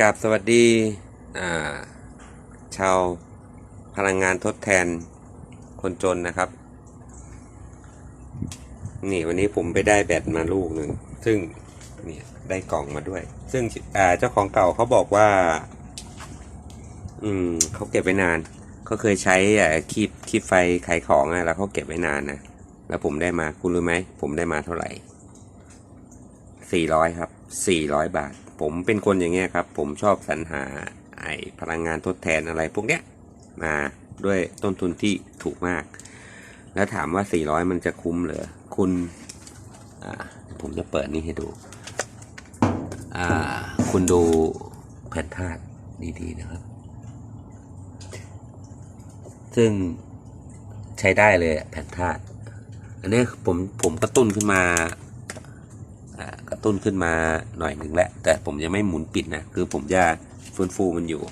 กราบสวัสดีาชาวพลังงานทดแทนคนจนนะครับ นี่วันนี้ผมไปได้แบตมาลูกหนึ่ง ซึ่งเนี่ยได้กล่องมาด้วย ซึ่งเจ้าของเก่าเขาบอกว่า อืมเขาเก็บไว้นานเขาเคยใช้คีบคีบไฟขายของอะแล้วเขาเก็บไว้นานนะแล้วผมได้มาคุณรู้ไหม ผมได้มาเท่าไหร่สี่ร้อยครับสี่ร้อยบาท ผมเป็นคนอย่างเงี้ยครับ ผมชอบสรรหาไอพลังงานทดแทนอะไรพวกเนี้ยมาด้วยต้นทุนที่ถูกมาก แล้วถามว่า 400 มันจะคุ้มเหรอคุณผมจะเปิดนี่ให้ดู คุณดูแผ่นธาตุดีๆนะครับ ซึ่งใช้ได้เลยแผ่นธาตุอันนี้ผมผมกระตุ้นขึ้นมา ตุ้นขึ้นมาหน่อยหนึ่งแล้วแต่ผมยังไม่หมุนปิดนะ คือผมจะฟื้นฟูมันอยู่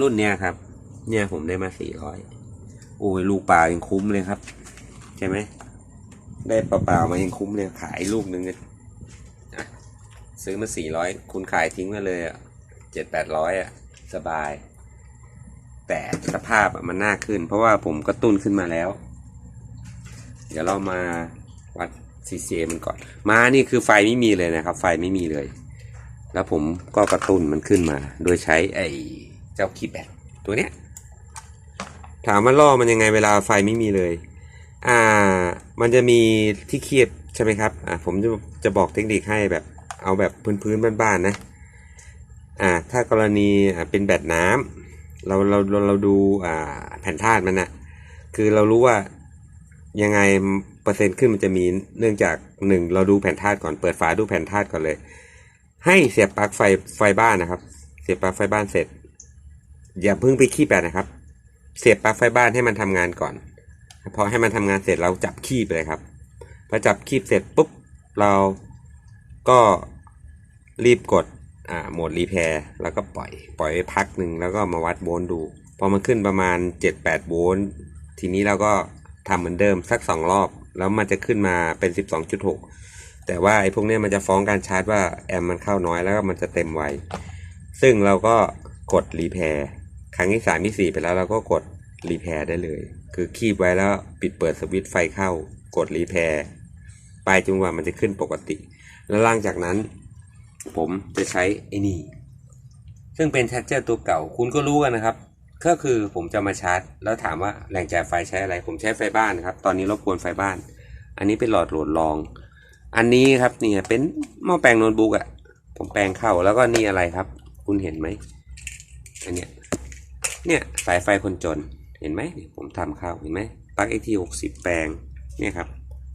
รุ่นเนี้ยครับ เนี่ยผมได้มา400โอ้ยลูกปลายังคุ้มเลยครับ ใช่ไหมได้เปล่ามายังคุ้มเลยขายลูกหนึ่งเนี่ยอะซื้อมา400คุณขายทิ้งมาเลยอะเจ็ดแปดร้อยอะสบาย แต่สภาพมันน่าขึ้น เพราะว่าผมกระตุ้นขึ้นมาแล้ว เดี๋ยวเรามาวัด CCA มันก่อน มานี่คือไฟไม่มีเลยนะครับ ไฟไม่มีเลย แล้วผมก็กระตุ้นมันขึ้นมา โดยใช้ไอ้เจ้าคีย์แบตตัวเนี้ย ถามว่าล่อมันยังไงเวลาไฟไม่มีเลย อ่า มันจะมีที่เคียบใช่ไหมครับ อ่าผมจะจะบอกเทคนิคให้แบบ เอาแบบพื้นๆบ้านๆนะ อ่า ถ้ากรณีอ่าเป็นแบตน้ำเราเราเราเราดูอ่าแผ่นธาตุมันนะคือเรารู้ว่ายังไง อร์เซ็นต์ขึ้นมันจะมีเนื่องจากหนึ่งเราดูแผ่นธาตุก่อนเปิดฝาดูแผ่นธาตุก่อนเลย ให้เสียบปลั๊กไฟไฟบ้านนะครับ เสียบปลั๊กไฟบ้านเสร็จ อย่าเพิ่งไปขี้แบตนะครับ เสียบปลั๊กไฟบ้านให้มันทำงานก่อนพอให้มันทำงานเสร็จเราจับคีบเลยครับพอจับคีบเสร็จปุ๊บเราก็รีบกดอ่าโหมดรีแพร์แล้วก็ปล่อยปล่อยไว้พักหนึ่งแล้วก็มาวัดโวลต์ดูพอมันขึ้นประมาณ 7-8 โวลต์ทีนี้เราก็ทำเหมือนเดิมสัก 2 รอบ แล้วมันจะขึ้นมาเป็น 12.6 แต่ว่าไอ้พวกนี้มันจะฟ้องการชาร์จว่าแอมมันเข้าน้อยแล้วก็มันจะเต็มไว ซึ่งเราก็กดรีแพร์ครั้งที่สามที่สี่ไปแล้วเราก็กดรีแพร์ได้เลย คือคีบไว้แล้วปิดเปิดสวิตช์ไฟเข้า กดรีแพร์ไปจนกว่ามันจะขึ้นปกติ แล้วหลังจากนั้น ผมจะใช้ไอ้นี่ ซึ่งเป็นแท็กเจอร์ตัวเก่า คุณก็รู้กันนะครับ ก็คือผมจะมาชาร์จ แล้วถามว่าแหล่งจ่ายไฟใช้อะไร ผมใช้ไฟบ้านครับ ตอนนี้รบกวนไฟบ้าน อันนี้เป็นหลอดโหลดรอง อันนี้ครับเนี่ยเป็นหม้อแปลงโน้ตบุ๊กอะผมแปลงเข้าแล้วก็นี่อะไรครับ คุณเห็นไหมอันเนี้ยเนี่ยสายไฟคนจนเห็นไหมผมทำเข้าเห็นไหมปลั๊กไอทีหกสิบแปลงเนี่ยครับ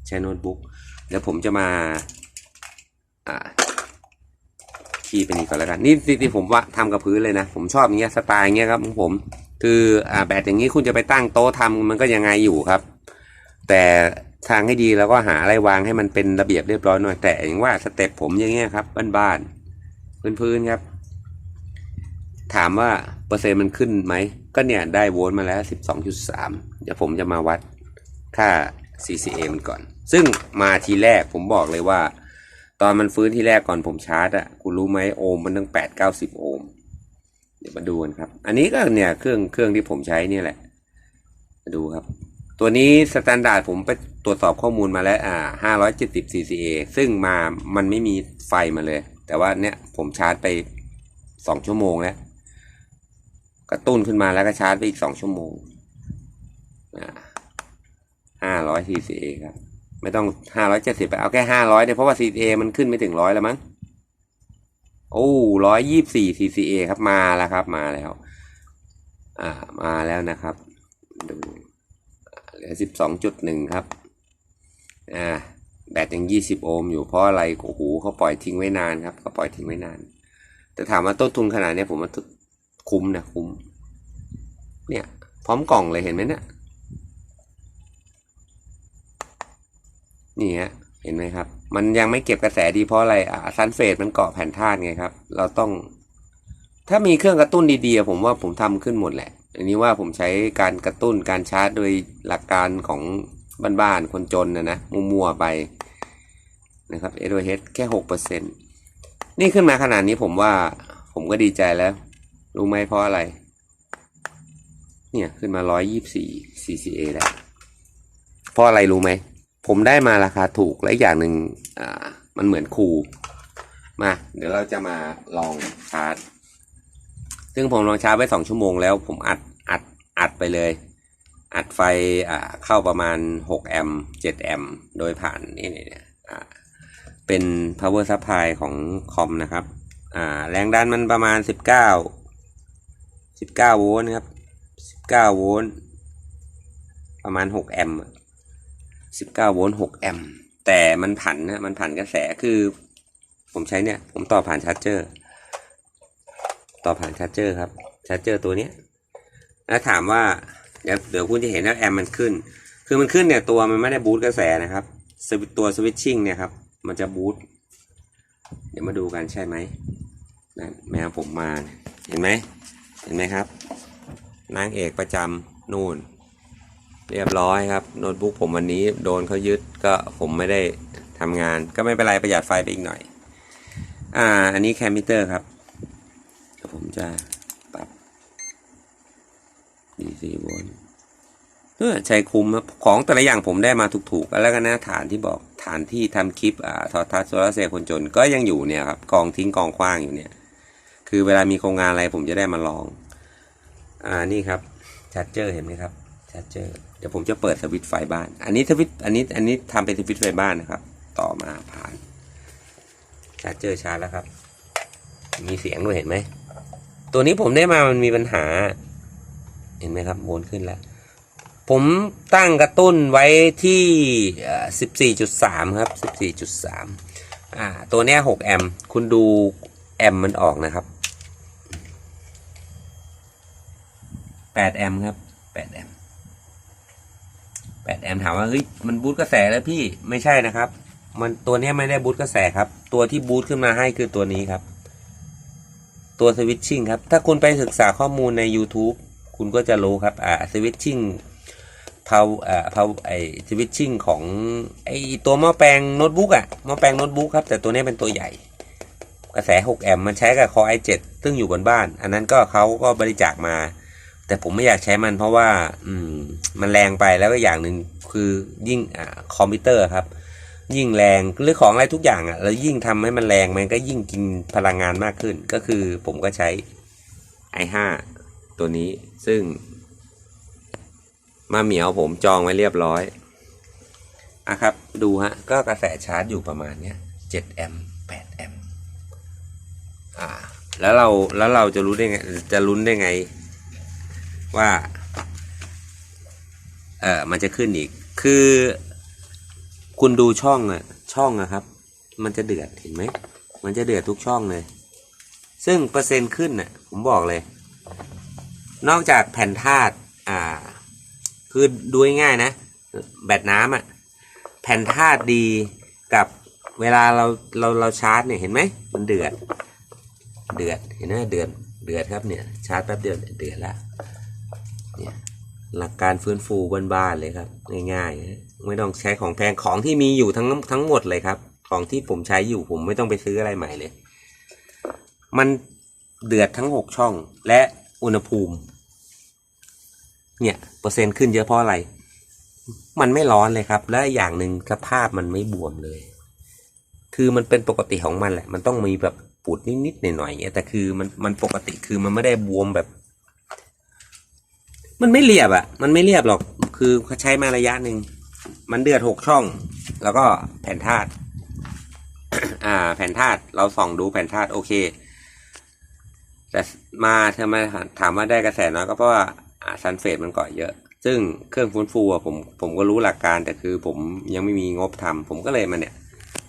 ใช้โน้ตบุ๊กเดี๋ยวผมจะมาอ่า คีย์ไปนี่ก่อนแล้วกัน นี่ที่ผมว่าทำกับพื้นเลยนะ ผมชอบอย่างเงี้ยสไตล์เงี้ยครับของผม คืออ่าแบตอย่างนี้คุณจะไปตั้งโต๊ะทำมันก็ยังไงอยู่ครับ แต่ทางให้ดีเราก็หาอะไรวางให้มันเป็นระเบียบเรียบร้อยหน่อยแต่อย่างว่าสเต็ปผมอย่างเงี้ยครับบ้านๆพื้นๆครับ ถามว่าเปอร์เซ็นต์มันขึ้นไหมก็เนี่ยได้โวลต์มาแล้ว 12.3 เดี๋ยวผมจะมาวัดค่า CCA มันก่อน ซึ่งมาทีแรกผมบอกเลยว่า ตอนมันฟื้นที่แรกก่อนผมชาร์จอะคุณรู้ไหมโอห์มมันตั้ง8 90โอห์มเดี๋ยวมาดูกันครับ อันนี้ก็เนี่ยเครื่องเครื่องที่ผมใช้นี่แหละ มาดูครับ ตัวนี้สแตนดาร์ดผมไปตรวจสอบข้อมูลมาแล้วอ่า570 CCA ซึ่งมามันไม่มีไฟมาเลย แต่ว่าเนี่ยผมชาร์จไป2ชั่วโมงแล้วกระตุ้นขึ้นมาแล้วก็ชาร์จไปอีก2ชั่วโมงอ่า500 CCA ครับ ไม่ต้อง570ไปเอาแค่500เนี่ยเพราะว่า CCA มันขึ้นไม่ถึงร้อยแล้วมั้งโอ้ร้อยยี่สี่ CCA ครับมาแล้วครับมาแล้ว อ่ามาแล้วนะครับดูเหลือสิบสองจุดหนึ่งครับอ่าแบตยังยี่สิบโอห์มอยู่เพราะอะไรโอ้โหเขาปล่อยทิ้งไว้นานครับเขาปล่อยทิ้งไว้นาน แต่ถามว่าต้นทุนขนาดเนี้ยผมว่าคุ้มนะคุ้ม เนี่ย พร้อมกล่องเลยเห็นไหมเนี่ย นี่ฮะเห็นไหมครับ มันยังไม่เก็บกระแสดีเพราะอะไรอ่าซันเฟสมันเกาะแผ่นธาตุไงครับ เราต้อง ถ้ามีเครื่องกระตุ้นดีๆผมว่าผมทำขึ้นหมดแหละ อันนี้ว่าผมใช้การกระตุ้นการชาร์จโดยหลักการของบ้านๆคนจนนะนะมัวๆไปนะครับเอโดเฮดแค่หกเปอร์เซ็นนี่ขึ้นมาขนาดนี้ผมว่าผมก็ดีใจแล้ว รู้ไหมเพราะอะไร เนี่ยขึ้นมาร้อยยี่สี่ CCA แล้วเพราะอะไรรู้ไหม ผมได้มาราคาถูกและอย่างหนึ่งอ่ามันเหมือนคูมา เดี๋ยวเราจะมาลองชาร์จ ซึ่งผมลองชาร์จไว้สองชั่วโมงแล้วผมอัดอัดอัดไปเลย อัดไฟอ่าเข้าประมาณหกแอมป์เจ็ดแอมป์โดยผ่านนี่เนี่ยอ่าเป็น power supply ของคอมนะครับอ่าแรงดันมันประมาณสิบเก้าสิบเก้าโวลต์ครับสิบเก้าโวลต์ประมาณหกแอมป์ สิบเก้าโวลต์หกแอมป์แต่มันผันนะมันผันกระแสคือ ผมใช้เนี่ย ผมต่อผ่านชาร์จเจอร์ต่อผ่านชาร์จเจอร์ครับชาร์จเจอร์ตัวเนี้ยแล้วถามว่าเดี๋ยวเดี๋ยวคุณจะเห็นว่าแอมป์มันขึ้น คือมันขึ้นเนี่ยตัวมันไม่ได้บูตกระแสนะครับตัวสวิตชิ่งเนี่ยครับ มันจะบูตเดี๋ยวมาดูกันใช่ไหมนั่นแมวผมมาเนี่ยเห็นไหมเห็นไหมครับนางเอกประจำนู่น เรียบร้อยครับโน้ตบุ๊กผมวันนี้โดนเขายึดก็ผมไม่ได้ทำงาน ก็ไม่เป็นไรประหยัดไฟไปอีกหน่อย อ่า อันนี้แคมมิเตอร์ครับเดี๋ยวผมจะปรับ DC โวลต์เออใช้คุ้มครับของแต่ละอย่างผมได้มาถูกๆ แล้วก็นะฐานที่บอกฐานที่ทำคลิปอ่าทอทัศน์โซลาเซลล์คนจนก็ยังอยู่เนี่ยครับกองทิ้งกองคว้างอยู่เนี่ย คือเวลามีโครงงานอะไรผมจะได้มาลอง อ่านี่ครับชาร์จเจอร์เห็นไหมครับชาร์จเจอร์ ดี๋ยวผมจะเปิดสวิตช์ไฟบ้าน อันนี้สวิตช์อันนี้อันนี้ทำเป็นสวิตช์ไฟบ้านนะครับ ต่อมาผ่านชาร์จเจอร์ชาร์จแล้วครับ มีเสียงด้วยเห็นไหม ตัวนี้ผมได้มามันมีปัญหา เห็นไหมครับวนขึ้นแล้ว ผมตั้งกระตุ้นไว้ที่สิบสี่จุดสามครับสิบสี่จุดสามอ่า ตัวเนี้ยหกแอมป์คุณดูแอมป์มันออกนะครับแปดแอมป์ครับแปดแอมป์ แปดแอมป์ถามว่าเฮ้ยมันบูตกระแสแล้วพี่ไม่ใช่นะครับ มันตัวนี้ไม่ได้บูตกระแสครับ ตัวที่บูตขึ้นมาให้คือตัวนี้ครับ ตัวสวิตชิ่งครับ ถ้าคุณไปศึกษาข้อมูลใน YouTube คุณก็จะรู้ครับ อ่าสวิตชิ่งพาวอ่าพาวไอสวิตชิ่งของไอตัวหม้อแปลงโน้ตบุ๊กอะหม้อแปลงโน้ตบุ๊กครับแต่ตัวนี้เป็นตัวใหญ่ กระแส 6 แอมป์มันใช้กับคอ i7 ซึ่งอยู่บนบ้าน อันนั้นก็เขาก็บริจาคมา แต่ผมไม่อยากใช้มันเพราะว่า อืม มันแรงไปแล้วก็อย่างหนึ่งคือยิ่งอ่าคอมพิวเตอร์ครับ ยิ่งแรงหรือของอะไรทุกอย่างอะ่ะ แล้วยิ่งทำให้มันแรงมันก็ยิ่งกินพลังงานมากขึ้น ก็คือผมก็ใช้ i5 ตัวนี้ซึ่ง มาเหมียวผมจองไว้เรียบร้อยอะครับ ดูฮะ ก็กระแสชาร์จอยู่ประมาณเนี้ย7แอมป์8แอมป์อ่า แล้วเราแล้วเราจะรู้ได้ไงจะลุ้นได้ไง ว่าเออมันจะขึ้นอีก คือ คุณดูช่องอะช่องอะครับ มันจะเดือดเห็นไหมมันจะเดือดทุกช่องเลย ซึ่งเปอร์เซ็นต์ขึ้นน่ะผมบอกเลย นอกจากแผ่นธาตุอ่า คือดูง่ายๆนะ แบตน้ำอะแผ่นธาตุดีกับเวลาเราเราเราชาร์จเนี่ยเห็นไหมมันเดือด เดือดเห็นไหมเดือดเดือดครับเนี่ยชาร์จแป๊บเดียวเดือดแล้ว เนี่ยหลักการฟื้นฟูบ้านๆเลยครับ ง่ายๆ ไม่ต้องใช้ของแพงของที่มีอยู่ทั้งทั้งหมดเลยครับ ของที่ผมใช้อยู่ผมไม่ต้องไปซื้ออะไรใหม่เลย มันเดือดทั้งหกช่องและอุณหภูมิ เนี่ยเปอร์เซ็นต์ขึ้นเยอะเพราะอะไร มันไม่ร้อนเลยครับ และอย่างหนึ่งสภาพมันไม่บวมเลย คือมันเป็นปกติของมันแหละ มันต้องมีแบบปูดนิดๆหน่อยๆเงี้ยแต่คือมันมันปกติคือมันไม่ได้บวมแบบ มันไม่เรียบอะ่ะมันไม่เรียบหรอก คือเขาใช้มาระยะหนึ่ง มันเดือดหกช่อง แล้วก็แผ่นธาตุ อ่า แผ่นธาตุ เราส่องดูแผ่นธาตุโอเค แต่มาทำไมถามว่าได้กระแสน้อยก็เพราะว่าอ่าซันเฟดมันเกาะเยอะ ซึ่งเครื่องฟื้นฟูอะผม ผมก็รู้หลักการแต่คือผมยังไม่มีงบทำผมก็เลยมาเนี่ย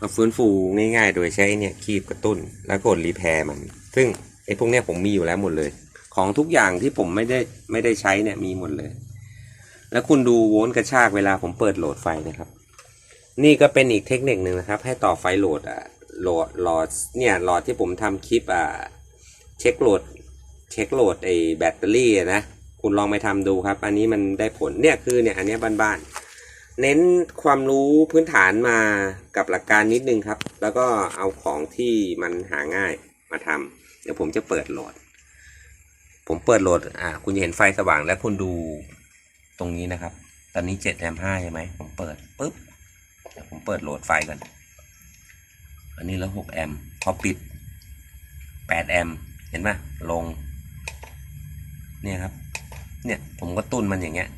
มาฟื้นฟูง่าย ๆ โดยใช้เนี่ยคีบกระตุ้น แล้วกดรีแพร์มัน ซึ่งไอ้พวกเนี้ยผมมีอยู่แล้วหมดเลย ของทุกอย่างที่ผมไม่ได้ไม่ได้ใช้เนี่ยมีหมดเลย แล้วคุณดูโวลต์กระชากเวลาผมเปิดโหลดไฟนะครับ นี่ก็เป็นอีกเทคนิคหนึ่งนะครับ ให้ต่อไฟโหลดอะโหลดหลอดเนี่ยหลอดที่ผมทำคลิปอะเช็คโหลดเช็คโหลดไอ้แบตเตอรี่นะคุณลองไปทำดูครับ อันนี้มันได้ผลเนี่ยคือเนี่ยอันนี้บ้านๆเน้นความรู้พื้นฐานมากับหลักการนิดนึงครับ แล้วก็เอาของที่มันหาง่ายมาทำเดี๋ยวผมจะเปิดโหลด ผมเปิดโหลดอ่าคุณจะเห็นไฟสว่างแล้วคุณดูตรงนี้นะครับ ตอนนี้เจ็ดแอมห้าใช่ไหมผมเปิดปุ๊บผมเปิดโหลดไฟก่อนอันนี้แล้วหกแอมพอปิดแปดแอมเห็นไหมลง เนี่ยครับ เนี่ยผมก็ตุ้นมันอย่างเงี้ย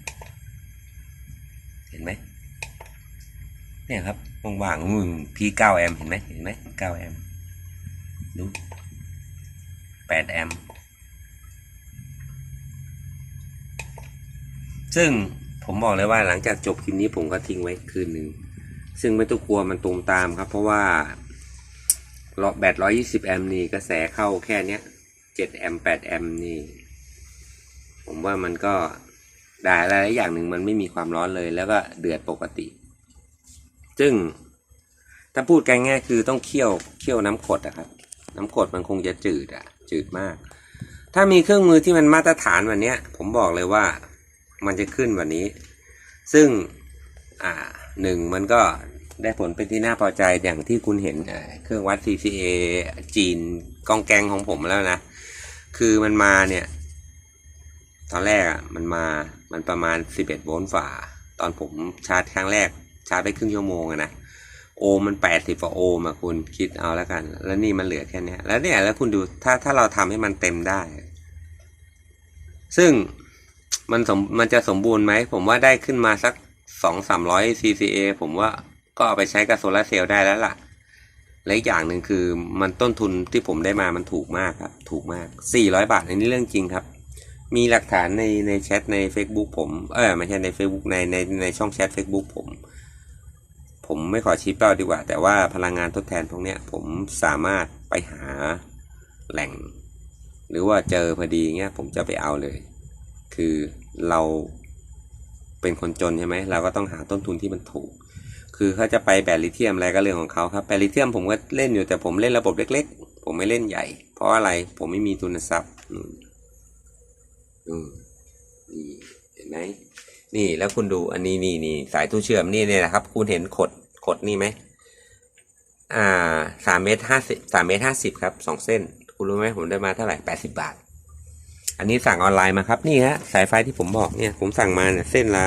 เห็นไหมเนี่ยครับว่างๆมึงพีเก้าแอมเห็นไหมเห็นไหมเก้าแอมดูแปดแอม ซึ่งผมบอกเลยว่าหลังจากจบคลิปนี้ผมก็ทิ้งไว้คืนหนึ่ง ซึ่งไม่ต้องกลัวมันตูมตามครับ เพราะว่าแบตร้อยยี่สิบแอมป์นี่กระแสเข้าแค่เนี้ยเจ็ดแอมป์แปดแอมป์นี่ ผมว่ามันก็ได้อะไรอย่างหนึ่งมันไม่มีความร้อนเลยแล้วก็เดือดปกติ ซึ่งถ้าพูดกันง่ายคือต้องเคี่ยวเคี่ยวน้ำกดอะครับ น้ำกดมันคงจะจืดอะจืดมาก ถ้ามีเครื่องมือที่มันมาตรฐานวันนี้ผมบอกเลยว่า มันจะขึ้นวันนี้ ซึ่งอ่าหนึ่งมันก็ได้ผลเป็นที่น่าพอใจอย่างที่คุณเห็นเครื่องวัด CCA จีนกองแกงของผมแล้วนะ คือมันมาเนี่ย ตอนแรกอะมันมามันประมาณ 11 โวลต์ฝ่า ตอนผมชาร์จครั้งแรก ชาร์จไปครึ่งชั่วโมงนะโอห์มมัน 80กว่าโอห์มอะคุณคิดเอาแล้วกัน แล้วนี่มันเหลือแค่นี้แล้วเนี่ยแล้วคุณดูถ้าถ้าเราทำให้มันเต็มได้ ซึ่ง มันสมมันจะสมบูรณ์ไหม ผมว่าได้ขึ้นมาสักสองสามร้อย CCA ผมว่าก็เอาไปใช้กับโซลาเซลล์ได้แล้วล่ะ และอีกอย่างหนึ่งคือมันต้นทุนที่ผมได้มามันถูกมากครับ ถูกมาก 400 บาทอันนี้เรื่องจริงครับ มีหลักฐานในในแชทใน Facebook ผม เออไม่ใช่ใน Facebook ในในในช่องแชท Facebook ผม ผมไม่ขอชี้เป้าดีกว่า แต่ว่าพลังงานทดแทนพวกเนี้ย ผมสามารถไปหาแหล่ง หรือว่าเจอพอดีเงี้ยผมจะไปเอาเลย คือเราเป็นคนจนใช่ไหมเราก็ต้องหาต้นทุนที่มันถูก คือเขาจะไปแบตลิเทียมอะไรก็เรื่องของเขาครับแบตลิเทียมผมก็เล่นอยู่แต่ผมเล่นระบบเล็ก ๆ ผมไม่เล่นใหญ่ เพราะอะไรผมไม่มีทุนทรัพย์อือนี่เห็นไหมนี่แล้วคุณดูอันนี้นี่นี่สายตู้เชื่อมนี่เนี่ยนะครับ คุณเห็นขดขดนี่ไหมอ่าสามเมตรห้าสิบสามเมตรห้าสิบครับสองเส้น คุณรู้ไหมผมได้มาเท่าไหร่แปดสิบบาท อันนี้สั่งออนไลน์มาครับนี่ฮะสายไฟที่ผมบอกเนี่ยผมสั่งมาเนี่ยเส้นละ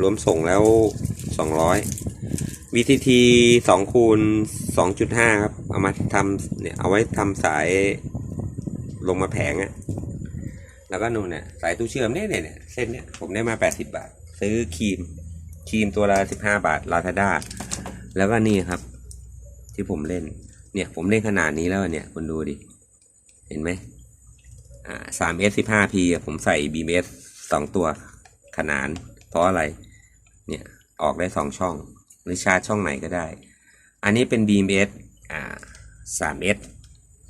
รวมส่งแล้วสองร้อย VTT สองคูณสองจุดห้าครับ เอามาทำเนี่ยเอาไว้ทำสายลงมาแผงอะแล้วก็นู่นเนี่ยสายตู้เชื่อมเนี่ยเนี่ยเส้นเนี่ยผมได้มาแปดสิบาท ซื้อครีมครีมตัวละสิบห้าบาทลาทาด้าแล้วก็นี่ครับ ที่ผมเล่น เนี่ยผมเล่นขนาดนี้แล้วเนี่ยคุณดูดิ เห็นไหม สามเอสสิบห้าพีผมใส่บีเอสสองตัวขนาน เพราะอะไร เนี่ย ออกได้สองช่อง หรือชาร์จช่องไหนก็ได้ อันนี้เป็นบีเอสอ่าสามเอส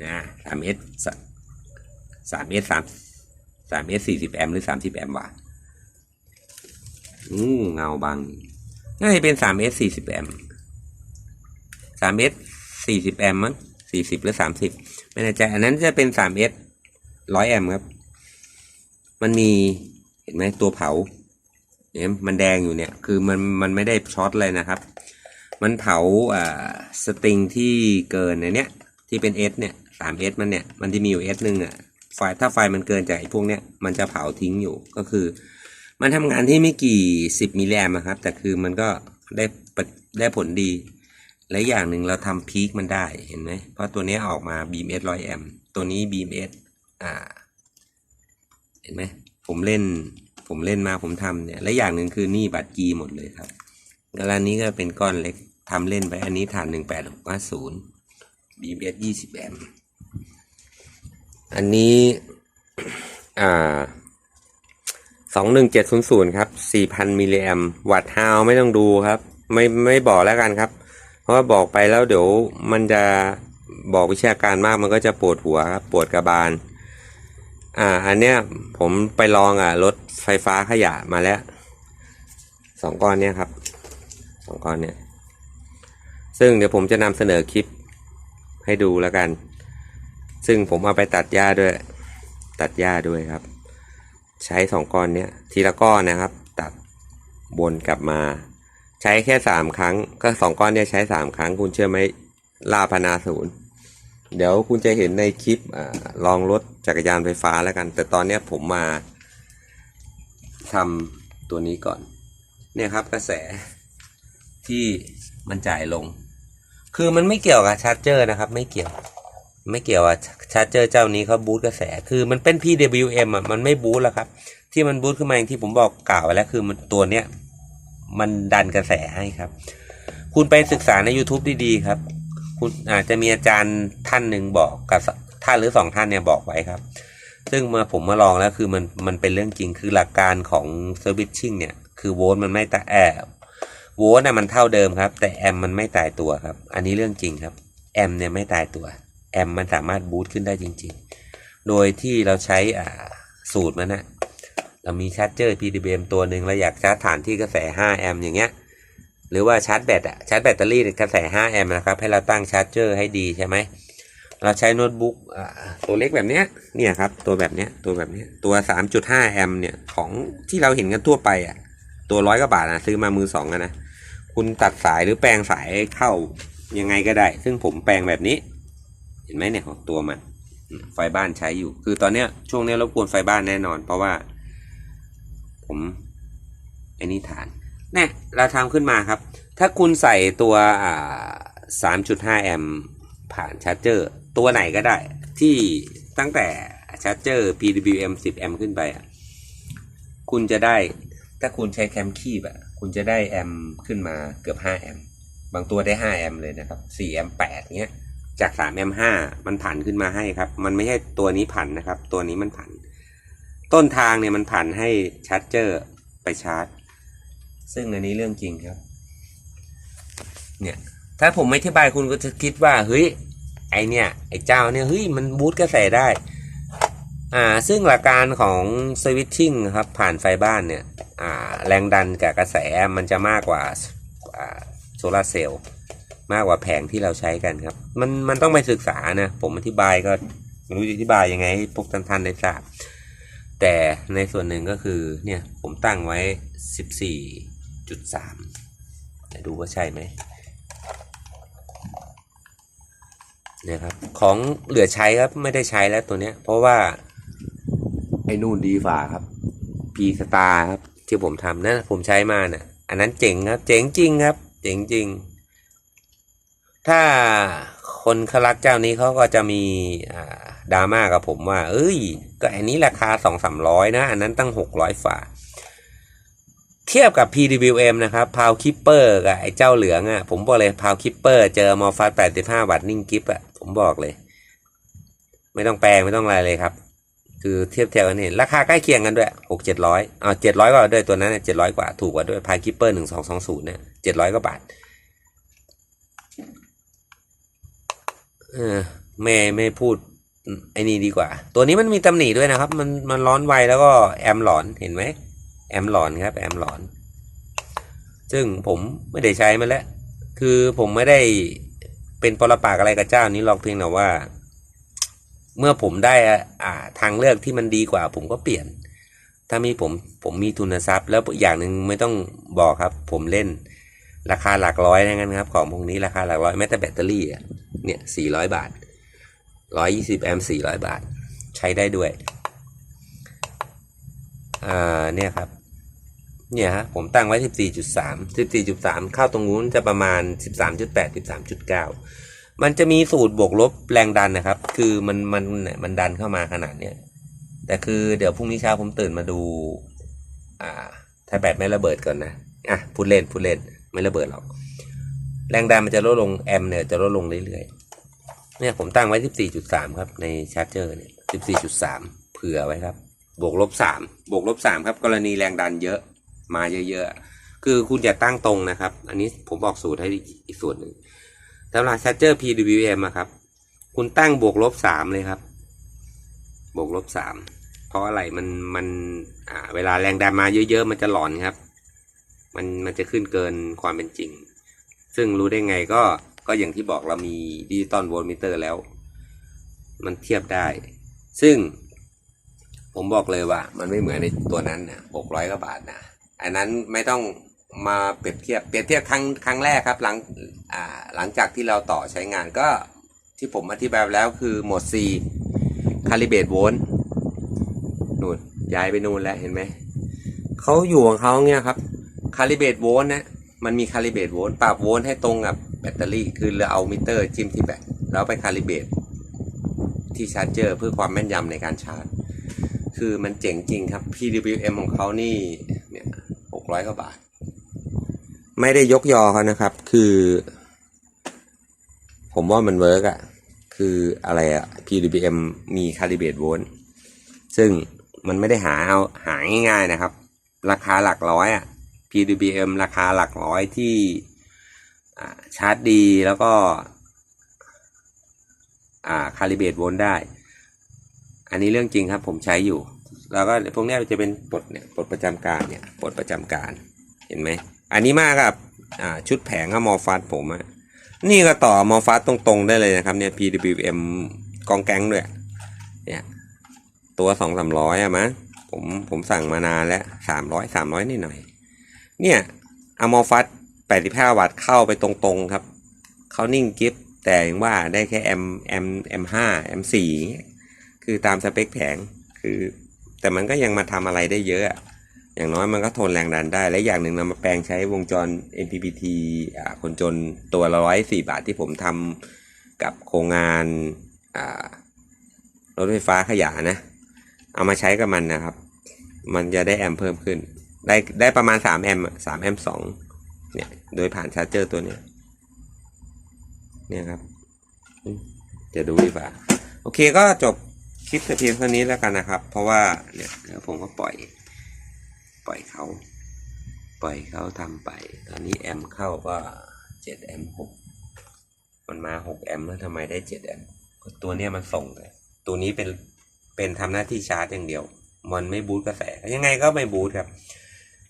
นะสามเอสสามเอสสามสามเอสสี่สิบแอมหรือสามสิบแอมวะอืมเงาบางน่าจะเป็นสามเอสสี่สิบแอมสามเอสสี่สิบแอมมั้งสี่สิบหรือสามสิบไม่แน่ใจ อันนั้นจะเป็นสามเอส ร้อยแอมครับ มันมีเห็นไหมตัวเผาเนี่ยมันแดงอยู่เนี่ย คือมันมันไม่ได้ช็อตเลยนะครับ มันเผาอ่าสตริงที่เกินในเนี้ยที่เป็นเอสเนี่ยสามเอสมันเนี่ยมันจะมีอยู่เอสหนึ่งอะไฟถ้าไฟมันเกินจากไอ้พวกเนี้ยมันจะเผาทิ้งอยู่ก็คือ มันทำงานที่ไม่กี่สิบมิลลิแอมครับ แต่คือมันก็ได้ได้ผลดีและอย่างหนึ่งเราทำพีคมันได้เห็นไหมเพราะตัวนี้ออกมา BMS ร้อยแอมตัวนี้ BMS อ่า เห็นไหมผมเล่น ผมเล่นมาผมทำเนี่ย และอย่างหนึ่งคือนี่บัตรจีหมดเลยครับแล้วอันนี้ก็เป็นก้อนเล็กทำเล่นไป อันนี้ฐานหนึ่งแปดหกห้าศูนย์ BBS ยี่สิบแอมป์อันนี้ อ่าสองหนึ่งเจ็ดศูนย์ศูนย์ครับสี่พันมิลลิแอมวัตต์ฮาวไม่ต้องดูครับ ไม่ไม่บอกแล้วกันครับ เพราะว่าบอกไปแล้วเดี๋ยวมันจะบอกวิชาการมากมันก็จะปวดหัวครับ ปวดกระบาล อ่า อันเนี้ยผมไปลองอะรถไฟฟ้าขยะมาแล้วสองก้อนเนี้ยครับสองก้อนเนี้ยซึ่งเดี๋ยวผมจะนำเสนอคลิปให้ดูแล้วกัน ซึ่งผมเอาไปตัดหญ้าด้วย ตัดหญ้าด้วยครับ ใช้สองก้อนเนี้ยทีละก้อนนะครับ ตัดบนกลับมา ใช้แค่สามครั้ง ก็สองก้อนเนี้ยใช้สามครั้ง คุณเชื่อไหมลาพนาศูนย์ เดี๋ยวคุณจะเห็นในคลิปอลองรถจักรยานไฟฟ้าแล้วกัน แต่ตอนนี้ผมมาทำตัวนี้ก่อน เนี่ยครับกระแสที่มันจ่ายลง คือมันไม่เกี่ยวกับชาร์จเจอร์นะครับ ไม่เกี่ยว ไม่เกี่ยวกับชาร์จเจอร์เจ้านี้เขาบูตกระแส คือมันเป็น PWM อะ มันไม่บูตแล้วครับ ที่มันบูตขึ้นมาอย่างที่ผมบอกกล่าวไว้แล้วคือมันตัวเนี้ยมันดันกระแสให้ครับ คุณไปศึกษาใน YouTube ดีๆครับ คุณอาจจะมีอาจารย์ท่านหนึ่งบอกกับท่านหรือสองท่านเนี่ยบอกไว้ครับ ซึ่งเมื่อผมมาลองแล้วคือมันมันเป็นเรื่องจริงคือหลักการของ servicing เนี่ยคือโวลต์มันไม่ตาแอบโวลต์น่ะมันเท่าเดิมครับ แต่แอมมันไม่ตายตัวครับ อันนี้เรื่องจริงครับแอมเนี่ยไม่ตายตัวแอมมันสามารถบูตขึ้นได้จริง ๆ โดยที่เราใช้อ่าสูตรมันนะเรามีชาร์จเจอร์ PWM ตัวหนึ่งเราอยากชาร์จฐานที่กระแส 5 แอมป์อย่างเงี้ย หรือว่าชาร์จแบตอะชาร์จแบตเตอรี่กระแส 5 แอมป์นะครับ ให้เราตั้งชาร์จเจอร์ให้ดีใช่ไหม เราใช้โน้ตบุ๊กตัวเล็กแบบเนี้ยเนี่ยครับ ตัวแบบเนี้ยตัวแบบเนี้ยตัว 3.5 แอมป์เนี่ย ของที่เราเห็นกันทั่วไปอะตัวร้อยกว่าบาทนะซื้อมามือสองนะคุณตัดสายหรือแปลงสายเข้ายังไงก็ได้ ซึ่งผมแปลงแบบนี้ เห็นไหมเนี่ยของตัวมันไฟบ้านใช้อยู่ คือตอนเนี้ยช่วงเนี้ยรบกวนไฟบ้านแน่นอน เพราะว่า ผมไอ้นี่ฐาน เนี่ยเราทำขึ้นมาครับ ถ้าคุณใส่ตัวอ่าสามจุดห้าแอมป์ผ่านชาร์จเจอร์ตัวไหนก็ได้ ที่ตั้งแต่ชาร์จเจอร์ PWM 10 แอมป์ขึ้นไปอะคุณจะได้ถ้าคุณใช้แคมคีบอะคุณจะได้แอมป์ขึ้นมาเกือบ 5 แอมป์บางตัวได้ 5 แอมป์เลยนะครับ 4 แอมป์8เงี้ยจาก3แอมป์5มันผันขึ้นมาให้ครับ มันไม่ใช่ตัวนี้ผันนะครับ ตัวนี้มันผัน ต้นทางเนี่ยมันผันให้ชาร์จเจอร์ไปชาร์จ ซึ่งอันนี้เรื่องจริงครับ เนี่ย ถ้าผมไม่อธิบายคุณก็จะคิดว่า เฮ้ย ไอเนี่ย ไอเจ้าเนี่ย เฮ้ย มันบูตกระแสได้ อ่า ซึ่งหลักการของสวิตชิ่งครับ ผ่านไฟบ้านเนี่ย อ่า แรงดันกับกระแสมันจะมากกว่าโซลาเซลล์มากกว่าแผงที่เราใช้กันครับ มันมันต้องไปศึกษานะ ผมอธิบายก็ไม่รู้จะอธิบายยังไงให้พวกท่านๆได้ทราบ แต่ในส่วนหนึ่งก็คือเนี่ยผมตั้งไว้ 14 จะดูว่าใช่ไหมนี่ยครับของเหลือใช้ครับไม่ได้ใช้แล้วตัวเนี้ย เพราะว่า ไอ้นู่นดีฝ่าครับ P Star ครับ ที่ผมทำนะผมใช้มาเนี่ยอันนั้นเจ๋งครับ เจ๋งจริงครับ เจ๋งจริง ถ้าคนเขารักเจ้านี้เขาก็จะมีดราม่ากับผมว่า เอ้ย ก็อันนี้ราคาสองสามร้อยนะ อันนั้นตั้งหกร้อยฝ่า เทียบกับ PWM นะครับพาวคิปเปอร์กับไอ้เจ้าเหลืองอะ่ะ ผมบอกเลยพาวคิปเปอร์เจอมอฟัส85 วัตต์นิ่งกิฟอะผมบอกเลย ไม่ต้องแปลงไม่ต้องอะไรเลยครับ คือเทียบเทียบกันเห็นราคาใกล้เคียงกันด้วยหกเจ็ดร้อยอ่าเจ็ดร้อยกว่าด้วยตัวนั้นเจ็ดร้อยกว่าถูกกว่าด้วยพายคิปเปอร์หนึ่งสองสองศูนย์เนี่ยเจ็ดร้อยกว่าบาทเออไม่ไม่พูดไอ้นี่ดีกว่า ตัวนี้มันมีตำหนิด้วยนะครับ มันมันร้อนไวแล้วก็แอมหลอนเห็นไหม แอมหลอนครับแอมหลอน ซึ่งผมไม่ได้ใช้มันแล้ว คือผมไม่ได้เป็นปรปากอะไรกับเจ้านี้หรอกเพียงแต่ว่า เมื่อผมได้อ่าทางเลือกที่มันดีกว่า ผมก็เปลี่ยน ถ้ามีผมผมมีทุนทรัพย์ แล้วอย่างหนึ่งไม่ต้องบอกครับ ผมเล่นราคาหลักร้อยนะครับ ของพวกนี้ราคาหลักร้อยแม้แต่แบตเตอรี่เนี่ยสี่ร้อยบาทร้อยยี่สิบแอมป์สี่ร้อยบาท ใช้ได้ด้วย อ่า เนี่ยครับ เนี่ยฮะผมตั้งไว้สิบสี่จุดสามสิบสี่จุดสามเข้าตรงนู้นจะประมาณสิบสามจุดแปดสิบสามจุดเก้ามันจะมีสูตรบวกลบแรงดันนะครับ คือมันมันเนี่ยมันดันเข้ามาขนาดเนี้ยแต่คือเดี๋ยวพรุ่งนี้เช้าผมตื่นมาดู อ่าถ้าแบตไม่ระเบิดก่อนนะ อะพูดเล่นพูดเล่นไม่ระเบิดหรอก แรงดันมันจะลดลงแอมเนี่ยจะลดลงเรื่อยๆ เนี่ยผมตั้งไว้ 14.3 ครับในชาร์จเจอร์เนี่ย 14.3 เผื่อไว้ครับ บวกลบ3บวกลบ3ครับกรณีแรงดันเยอะ มาเยอะๆ คือคุณอย่าตั้งตรงนะครับ อันนี้ผมบอกสูตรให้อีกส่วนหนึ่งสำหรับชาร์จเจอร์ PWM อะครับ คุณตั้งบวกลบ3เลยครับ บวกลบ3เพราะอะไรมันมันอ่าเวลาแรงดันมาเยอะ ๆ มันจะหลอนครับ มันมันจะขึ้นเกินความเป็นจริง ซึ่งรู้ได้ไงก็ก็อย่างที่บอกเรามีดิจิตอลโวลต์มิเตอร์แล้ว มันเทียบได้ ซึ่งผมบอกเลยว่า มันไม่เหมือนในตัวนั้นนะหกร้อยกว่าบาทนะ อันนั้นไม่ต้องมาเปรียบเทียบเปรียบเทียบครั้งครั้งแรกครับหลังอ่าหลังจากที่เราต่อใช้งานก็ที่ผมอธิบายแล้วคือโหมด C คาลิเบตโวลต์นู่นย้ายไปนู่นแล้วเห็นไหมเขาอยู่ของเขาเนี่ยครับคาลิเบตโวลต์นะมันมีคาลิเบตโวลต์ปรับโวลต์ให้ตรงกับแบตเตอรี่ คือเราเอามิเตอร์จิ้มที่แบตแล้วไปคาลิเบตที่ชาร์จเจอร์เพื่อความแม่นยำในการชาร์จ คือมันเจ๋งจริงครับ PWM ของเขานี่เนี่ยหก ร้อยกว่าบาท ไม่ได้ยกยอเขานะครับ คือ ผมว่ามันเวิร์กอะคืออะไรอะ PWM มีคาลิเบตโวลต์ซึ่งมันไม่ได้หาเอาหาง่ายๆนะครับ ราคาหลักร้อยอะ PWM ราคาหลักร้อยที่ชาร์จดีแล้วก็คาลิเบตโวลต์ได้ อันนี้เรื่องจริงครับผมใช้อยู่ แล้วก็พวกนี้จะเป็นปลดเนี่ยปลดประจำการเนี่ยปลดประจำการเห็นไหมอันนี้มากกับอ่าชุดแผงอะมอฟัสผมอะนี่ก็ต่อมอฟัสตรงๆได้เลยนะครับเนี่ย PWM กองแกงด้วยเนี่ยตัวสองสามร้อยอะมั้งผมผมสั่งมานานแล้วสามร้อยสามร้อยนิดหน่อยเนี่ยอะมอฟัสแปดสิบห้าวัตต์เข้าไปตรงๆครับ เขานิ่งกิฟแต่ยังว่าได้แค่ M M M ห้า M สี่คือตามสเปคแผงคือ แต่มันก็ยังมาทำอะไรได้เยอะ อย่างน้อยมันก็ทนแรงดันได้ และอย่างหนึ่งนำมาแปลงใช้วงจร MPPT อ่าคนจนตัวละร้อยสี่บาทที่ผมทำกับโครงงานอ่ารถไฟฟ้าขยะนะ เอามาใช้กับมันนะครับ มันจะได้แอมป์เพิ่มขึ้น ได้ได้ประมาณสามแอมป์สามแอมป์สองเนี่ย โดยผ่านชาร์จเจอร์ตัวเนี้ยเนี่ยครับ จะดูดีกว่า โอเคก็จบ คลิปแต่เพียงเท่านี้แล้วกันนะครับ เพราะว่าเนี่ยเดี๋ยวผมก็ปล่อย ปล่อยเขาปล่อยเขาทำไป ตอนนี้แอมเข้าก็เจ็ดแอมหกมันมาหกแอมแล้วทำไมได้เจ็ดแอมตัวเนี้ยมันส่งเลยตัวนี้เป็นเป็นทำหน้าที่ชาร์จอย่างเดียว มันไม่บูตกระแส ยังไงก็ไม่บูตครับ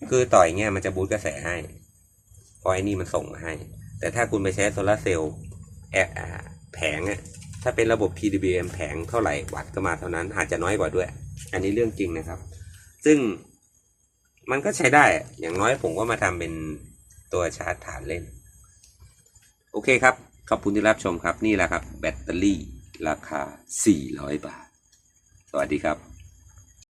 คือต่อยเงี้ยมันจะบูตกระแสให้เพราะไอ้นี่มันส่งมาให้ แต่ถ้าคุณไปใช้โซลาเซลล์แอะแผงอะ ถ้าเป็นระบบ PWM แผงเท่าไหร่วัตต์ก็มาเท่านั้นอาจจะน้อยกว่าด้วย อันนี้เรื่องจริงนะครับ ซึ่งมันก็ใช้ได้อย่างน้อยผมก็มาทำเป็นตัวชาร์จฐานเล่น โอเคครับ ขอบคุณที่รับชมครับนี่แหละครับ แบตเตอรี่ราคา 400 บาท สวัสดีครับ